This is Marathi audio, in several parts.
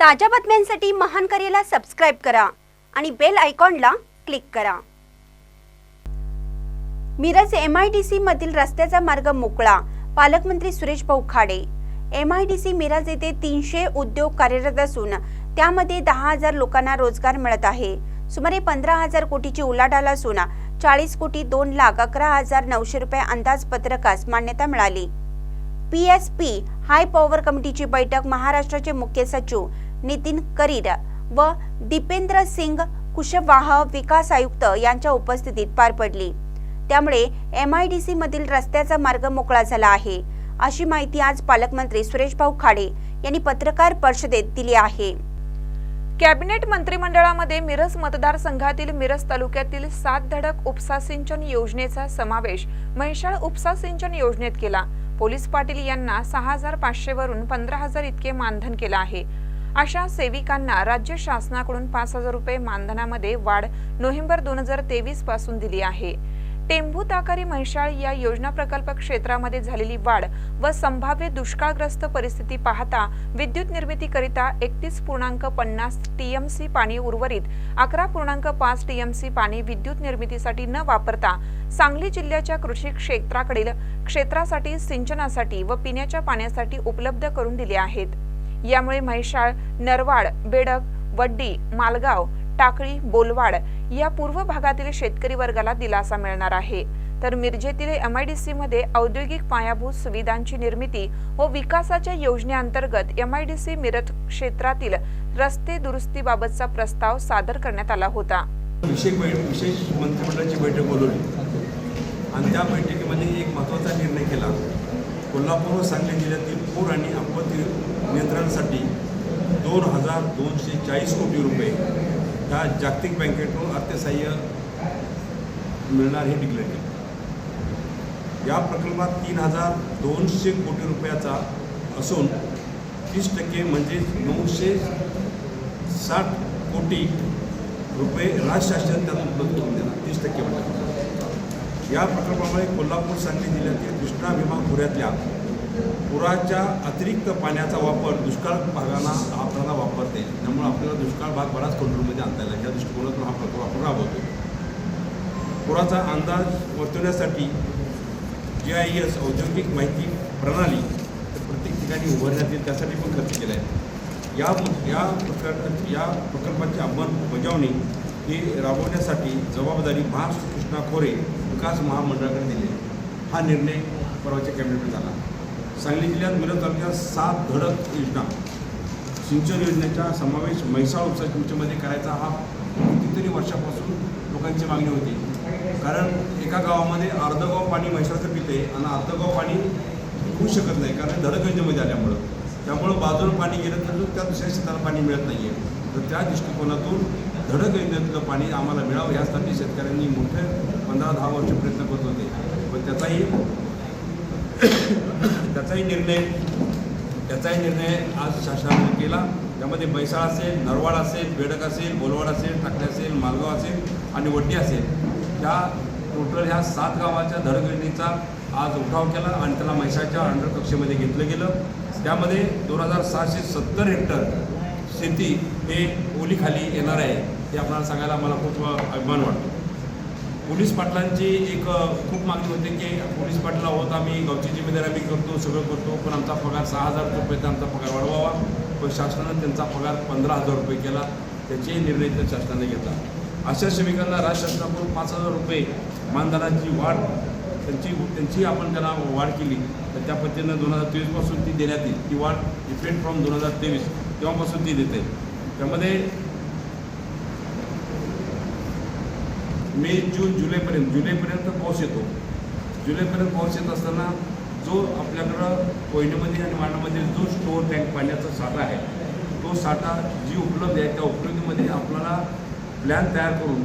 ताज्या बातम्यांसाठी महान करेला सबस्क्राईब करा आणि बेल आयकॉनला क्लिक करा. Miraj M I D C मधील रस्त्याचा मार्ग मोकळा. पालकमंत्री Suresh Bhau Khade. M I D C Miraj येथे तीनशे उद्योग कार्यरत असून त्यामध्ये दहा हजार लोकांना रोजगार मिळत आहे. सुमारे पंधरा हजार कोटीची उलाढाल असून चाळीस कोटी दोन लाख अकरा हजार नऊशे रुपये अंदाजपत्रकास मान्यता मिळाली. P S P high power कमिटीची बैठक महाराष्ट्राचे मुख्य सचिव नितीन करीर व दीपेंद्र सिंग कुशवाह विकास आयुक्त यांच्या उपस्थितीत पार पडली. त्यामुळे एम आय डी सी मधील रस्त्याचा मार्ग मोकळा झाला आहे. अशी माहिती आज पालकमंत्री सुरेशभाऊ खाडे यांनी पत्रकार परिषदेत दिली आहे. कॅबिनेट मंत्रिमंडळामध्ये मिरज मतदारसंघातील मिरज तालुक्यातील सात धडक उपसा सिंचन योजनेचा समावेश म्हैसाळ उपसा सिंचन योजनेत केला. पोलीस पाटील यांना सहा हजार पाचशे वरून पंधरा हजार इतके मानधन केलं आहे. अशा सेविकांना राज्य शासनाकडून पाच हजार रुपये मानधनामध्ये वाढ नोव्हेंबर दोन हजार तेवीसपासून दिली आहे. टेंभू ताकारी म्हैसाळ या योजना प्रकल्प क्षेत्रामध्ये झालेली वाढ व संभाव्य दुष्काळग्रस्त परिस्थिती पाहता विद्युत निर्मितीकरिता एकतीस पूर्णांक पन्नास टीएमसी पाणी उर्वरित अकरा पूर्णांक पाच टीएमसी पाणी विद्युत निर्मितीसाठी न वापरता सांगली जिल्ह्याच्या कृषी क्षेत्राकडील क्षेत्रासाठी सिंचनासाठी व पिण्याच्या पाण्यासाठी उपलब्ध करून दिले आहेत. यामुळे म्हैसाळ नरवाड बेडक वड्डी मालगाव टाकळी बोलवाड या पूर्व भागातील शेतकरी वर्गाला दिलासा मिळणार आहे. तर मिरजेतील एमआयडीसी मध्ये औद्योगिक पायाभूत सुविधांची निर्मिती व विकासाच्या योजनेअंतर्गत एमआयडीसी मिरज क्षेत्रातील रस्ते दुरुस्तीबाबतचा प्रस्ताव सादर करण्यात आला होता. विशेष विशेष मंत्रिमंडळाची बैठक बोलवली. आणि त्या बैठकीमध्ये एक महत्त्वाचा निर्णय केला. कोल्हापूर व सांगली जिल्ह्यातील पूर आणि आपत्ती नियंत्रणासाठी दोन हजार दोनशे चाळीस कोटी रुपये ह्या जागतिक बँकेकडून अर्थसहाय्य मिळणार हे डिक्लेअर केलं. या प्रकल्पात तीन हजार दोनशे कोटी रुपयाचा असून तीस टक्के म्हणजे नऊशे साठ कोटी रुपये राज्य शासन त्यातून उपलब्ध करून देणार. तीस टक्के म्हणजे. या प्रकल्पामुळे कोल्हापूर सांगली जिल्ह्यातील कृष्णा भीमा खोऱ्यातल्या पुराच्या अतिरिक्त पाण्याचा वापर दुष्काळ भागांना आपल्याला वापरते त्यामुळे आपल्याला दुष्काळ भाग बराच कंट्रोलमध्ये आणता येईल. या दृष्टिकोनातून हा प्रकल्प आपण राबवतो पुराचा अंदाज वर्तवण्यासाठी जी आय एस औद्योगिक माहिती प्रणाली प्रत्येक ठिकाणी उभारण्यात येईल. त्यासाठी पण खर्च केला आहे या या प्रकल्पाची या प्रकल्पाची अंमलबजावणी ही राबवण्यासाठी जबाबदारी महाराष्ट्र कृष्णा खोरे विकास महामंडळाकडे दिले हा निर्णय परवाच्या कॅबिनेटमध्ये झाला. सांगली जिल्ह्यात मिरज तालुक्यात सात धडक योजना. सिंचन योजनेचा समावेश म्हैसाळ उपसा सिंचनमध्ये करायचा हा कितीतरी वर्षापासून लोकांची मागणी होती. कारण एका गावामध्ये अर्धं गाव पाणी म्हैसाळचं पिते आणि अर्धं गाव पाणी होऊ शकत नाही कारण धडक योजनेमध्ये आल्यामुळं. त्यामुळं बाजूला पाणी गेलं तर त्या दुसऱ्या शेताला पाणी मिळत नाही आहे तर त्या दृष्टिकोनातून धडक योजनेतलं पाणी आम्हाला मिळावं यासाठी शेतकऱ्यांनी मोठे पंधरा दहा वर्ष प्रयत्न करत होते. पण त्याचाही त्याचाही निर्णय त्याचाही निर्णय आज शासनाने केला. त्यामध्ये बैसाळ असेल नरवाड असेल बेडक असेल बोलवाड असेल टाकले असेल मालगाव असेल आणि वड्डी असेल. त्या टोटल ह्या सात गावाच्या धडक योजनेचा आज उठाव केला आणि त्याला म्हैसाळच्या अंडर कक्षेमध्ये घेतलं गेलं. त्यामध्ये दोन हजार सहाशे सत्तर हेक्टर शेती हे ओलीखाली येणार आहे. ते आपल्याला सांगायला मला खूप अभिमान वाटतो. पोलीस पाटलांची एक खूप मागणी होते की पोलीस पाटला होत आम्ही गावची जिम्मेदारी आम्ही करतो सगळं करतो पण आमचा पगार सहा हजार रुपये आमचा पगार वाढवावा. पण शासनानं त्यांचा पगार पंधरा हजार रुपये केला. त्याचे निर्णय त्या शासनाने घेतला. अशा श्रमिकांना राज्य शासनाकडून पाच हजार रुपये मानधनाची वाढ त्यांची त्यांची आपण त्यांना वाढ केली. तर त्या पद्धतीनं दोन हजार तेवीसपासून ती देण्यात येईल. ती वाढ इफेक्ट फ्रॉम दोन हजार तेवीस तेव्हापासून ती देते. त्यामध्ये मे जून जुलैपर्यंत जुलैपर्यंत पाऊस येतो. जुलैपर्यंत पाऊस येत असताना जो आपल्याकडं कोयनेमध्ये आणि मांडामध्ये जो स्टोअर टँक पाण्याचा साठा आहे तो साठा जी उपलब्ध आहे त्या उपलब्धीमध्ये आपल्याला प्लॅन तयार करून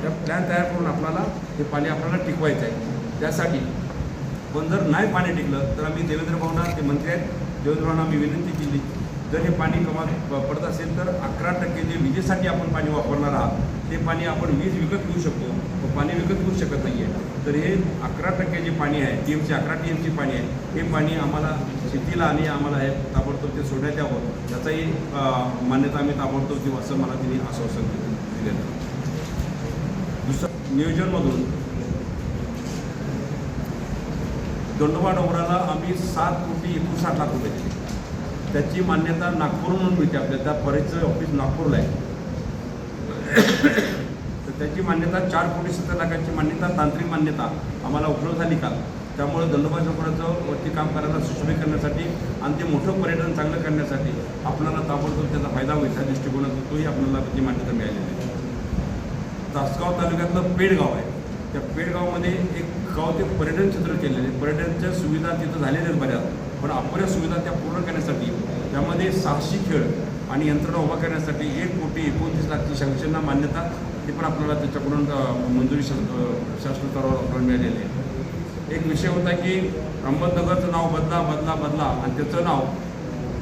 त्या प्लॅन तयार करून आपल्याला हे पाणी आपल्याला टिकवायचं आहे. त्यासाठी पण जर नाही पाणी टिकलं तर आम्ही देवेंद्र भावना ते मंत्री आहेत देवेंद्र भावना आम्ही विनंती केली जर हे पाणी कमाल पडत असेल तर अकरा टक्के जे विजेसाठी आपण पाणी वापरणार आहात ते पाणी आपण वीज विकत घेऊ शकतो पण पाणी विकत घेऊ शकत नाही आहे तर हे अकरा टक्के जे पाणी आहे टी एमची अकरा टी एमचे पाणी आहे हे पाणी आम्हाला शेतीला आणि आम्हाला हे ताबडतोब ते सोडण्यात यावं याचाही मान्यता आम्ही ताबडतोब देऊ असं मला तिने आश्वासन दिलेलं. दुसरं नियोजनमधून दंडोबा डोंगराला आम्ही सात कोटी एकोणसाठ लाख रुपये दिले. त्याची मान्यता नागपूरहून मिळते आपल्या त्या परीचं ऑफिस नागपूरला आहे. तर त्याची मान्यता चार कोटी सत्तर लाखांची मान्यता तांत्रिक मान्यता आम्हाला उपलब्ध झाली का? त्यामुळे दंडोबा चौकडाचं वरती काम करायला सुशोभित करण्यासाठी आणि ते मोठं पर्यटन चांगलं करण्यासाठी आपल्याला ताबडतोब त्याचा फायदा होईल त्या दृष्टिकोनातून तोही आपल्याला त्याची मान्यता मिळालेली आहे. तासगाव तालुक्यातलं पेडगाव आहे. त्या पेडगावमध्ये एक गाव ते पर्यटन क्षेत्र केलेलं आहे. पर्यटनच्या सुविधा तिथं झालेल्या आहेत बऱ्याच पण अपुऱ्या सुविधा त्या पूर्ण करण्यासाठी त्यामध्ये साहसी खेळ आणि यंत्रणा उभा करण्यासाठी एक कोटी एकोणतीस लाखची सँक्शनला मान्यता ती पण आपल्याला त्याच्याकडून मंजुरी शास- शासन स्तरावर आपल्याला मिळालेली आहे. एक विषय होता की अहमदनगरचं नाव बदला बदला बदला आणि त्याचं नाव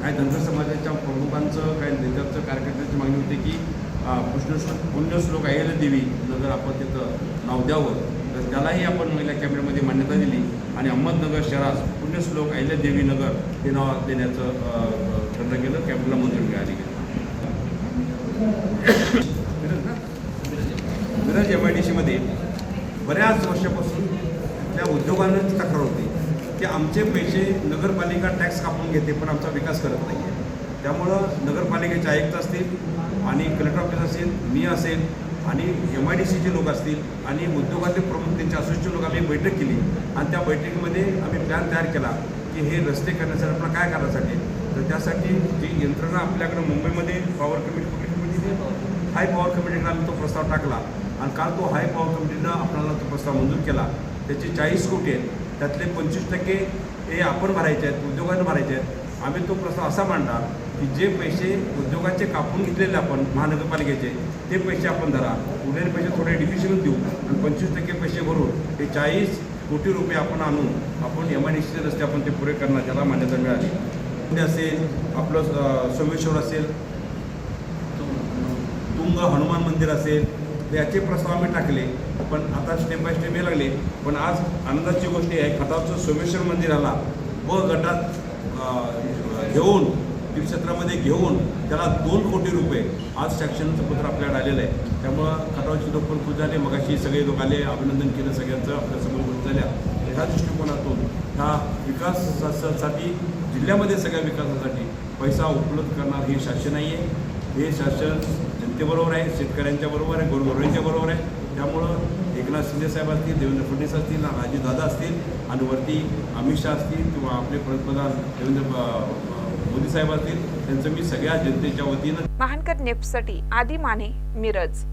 काय धनगर समाजाच्या प्रमुखांचं काही नेत्यांचं कार्यकर्त्यांची मागणी होती की पुण्य पुण्यश्लोक अहिल्या देवी नगर आपण तिथं नाव द्यावं तर त्यालाही आपण महिला कॅबिनेटमध्ये मान्यता दिली. आणि अहमदनगर शहरास पुण्यश्लोक अहिल्या देवी नगर हे नाव देण्याचं अ, अ, ठरलं गेलं कॅबिनेटला मंजुरी मिळाली गेली मिरज ना? एम आय डी सीमध्ये बऱ्याच वर्षापासून त्या उद्योगांची तक्रार होती की आमचे पैसे नगरपालिका टॅक्स कापून घेते पण आमचा विकास करत नाही आहे त्यामुळं नगरपालिकेचे आयुक्त असतील आणि कलेक्टर ऑफिस असेल मी असेल आणि एम आय डी सीचे लोक असतील आणि उद्योगातले प्रमुख त्यांच्या असोसिएशनचे लोक आम्ही बैठक केली आणि त्या बैठकीमध्ये आम्ही प्लॅन तयार केला की हे रस्ते करण्यासाठी आपण काय करायसाठी तर त्यासाठी जी यंत्रणा आपल्याकडे मुंबईमध्ये पॉवर कमिटी कुठली कमिटी हाय पॉवर कमिटीकडे आम्ही तो प्रस्ताव टाकला. आणि काल तो हाय पॉवर कमिटीनं आपल्याला तो प्रस्ताव मंजूर केला. त्याचे चाळीस कोटी आहेत. त्यातले पंचवीस टक्के हे आपण भरायचे आहेत उद्योगाने भरायचे आहेत. आम्ही तो प्रस्ताव असा मांडला की जे पैसे उद्योगाचे कापून घेतलेले आपण महानगरपालिकेचे ते पैसे आपण धरा. उरलेले पैसे थोडे डिफिशन देऊ आणि पंचवीस टक्के पैसे भरून हे चाळीस कोटी रुपये आपण आणून आपण एम आय डी सीचे रस्ते आपण ते पुरे करणार त्याला मान्यता मिळाली. पुणे असेल आपलं सोमेश्वर असेल तुंग हनुमान मंदिर असेल तर याचे प्रस्ताव आम्ही टाकले. पण आता स्टेप बाय स्टेप हे लागले. पण आज आनंदाची गोष्ट आहे खताचं सोमेश्वर मंदिराला व गटात घेऊन तीर्थक्षेत्रामध्ये घेऊन त्याला दोन कोटी रुपये आज शैक्षणिकचं पत्र आपल्याकडे आलेलं आहे. त्यामुळं खटावची लोक पण खुश झाले. मगाशी सगळे लोक आले अभिनंदन केलं सगळ्यांचं. आपल्यासमोर समोर झाल्या. ह्या दृष्टिकोनातून ह्या विकासासाठी जिल्ह्यामध्ये सगळ्या विकासासाठी पैसा उपलब्ध करणार हे शासन नाही आहे हे शासन जनतेबरोबर आहे शेतकऱ्यांच्या बरोबर आहे गोरगरिबांच्या बरोबर आहे. त्यामुळं एकनाथ शिंदे साहेब असतील देवेंद्र फडणवीस असतील दादा असतील आणि वरती अमित शहा असतील किंवा आपले पंतप्रधान देवेंद्र मोदी साहेब असतील त्यांचं मी सगळ्या जनतेच्या वतीनं महानकर नेपसाठी आदी माने मिरज.